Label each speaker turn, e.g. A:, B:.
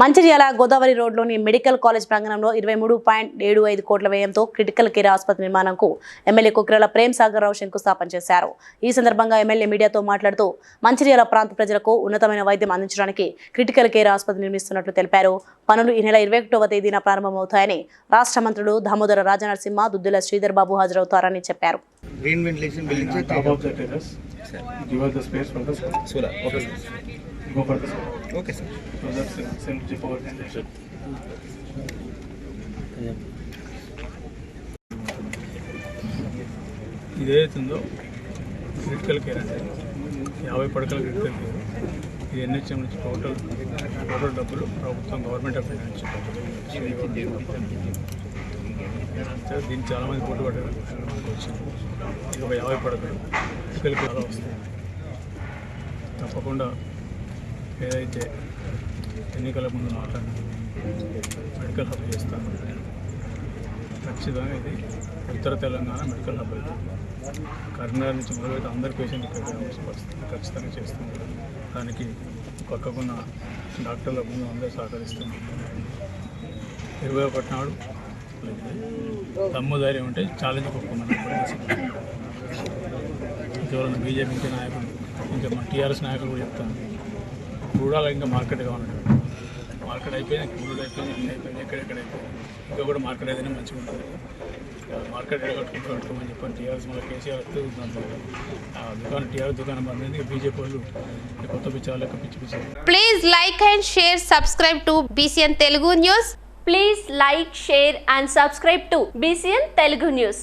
A: మంచిర్యాల గోదావరి రోడ్లోని medical college ప్రాంగణంలో ఇరవై మూడు పాయింట్ ఏడు ఐదు కోట్ల వ్యయంతో క్రిటికల్ కేర్ ఆసుపత్రి నిర్మాణంకు ఎమ్మెల్యే కుక్రల ప్రేమ్ సాగర్ రావు శంకుస్థాపన చేశారు. ఈ సందర్భంగా ఎమ్మెల్యే మీడియాతో మాట్లాడుతూ మంచిర్యాల ప్రాంత ప్రజలకు ఉన్నతమైన వైద్యం అందించడానికి క్రిటికల్ కేర్ ఆసుపత్రి నిర్మిస్తున్నట్లు తెలిపారు. పనులు ఈ నెల ఇరవై ఒకటవ తేదీన ప్రారంభమవుతాయని రాష్ట్ర మంత్రులు దామోదర రాజనరసింహ దుద్దుల శ్రీధర్ బాబు హాజరవుతారని చెప్పారు.
B: Green ventilation building. Solar okay. Okay sir
C: So that's synergy power generation. ఇది ఏదైతుందో క్రిటికల్ కేర్ అంటే యాభై పడకల క్రిటికల్ కేర్ ఇది ఎన్హెచ్ఎం నుంచి టోటల్ టోటల్ డబ్బులు ప్రభుత్వం గవర్నమెంట్ ఆఫ్ ఇండియా నుంచి సో దీనికి చాలామంది పోటీ పడ్డారు మనకు వచ్చింది ఇది ఒక యాభై పడకలు క్రిటికల్ కేర్ వస్తాయి తప్పకుండా ఏదైతే ఎన్నికల ముందు మాట్లాడిన మెడికల్ హబ్ చేస్తాను ఖచ్చితంగా ఇది ఉత్తర తెలంగాణ మెడికల్ హబ్ అవుతుంది కరీంనగర్ నుంచి మొదలైతే అందరి పేషెంట్ ఇక్కడ ఖచ్చితంగా చేస్తుంది. దానికి పక్కకున్న డాక్టర్ల ముందు అందరూ సహకరిస్తున్నారు. ఇరవై ఒకటి నాడు దమ్ము ధైర్యం ఉంటే ఛాలెంజ్ ఒప్పుకున్నాను ఇంతవరకు బీజేపీ నాయకులు ఇంకా మా టీఆర్ఎస్ నాయకులు కూడా చెప్తాను. క్రూడాల ఇంకా మార్కెట్ కావాలంటే మార్కెట్ అయిపోయినా క్రూడ్ అయిపోయినా అన్నీ అయిపోయినా ఎక్కడెక్కడ అయిపోయింది. ఇంకా కూడా మార్కెట్ అయితేనే మంచిగా ఉంటుంది. మార్కెట్ ఎక్కడ కట్టుకుంటూ కట్టుకోమని చెప్పాను టీఆర్ఎస్ మళ్ళీ కేసీఆర్ వస్తే దాంట్లో దుకాణం టీఆర్ఎస్ దుకాణం బంద్ అయింది బీజేపీ వాళ్ళు కొత్త పిచ్చి వాళ్ళకి పిచ్చి పిచ్చి.
D: Please like and share subscribe to BCN Telugu news
E: please like share and subscribe to BCN Telugu news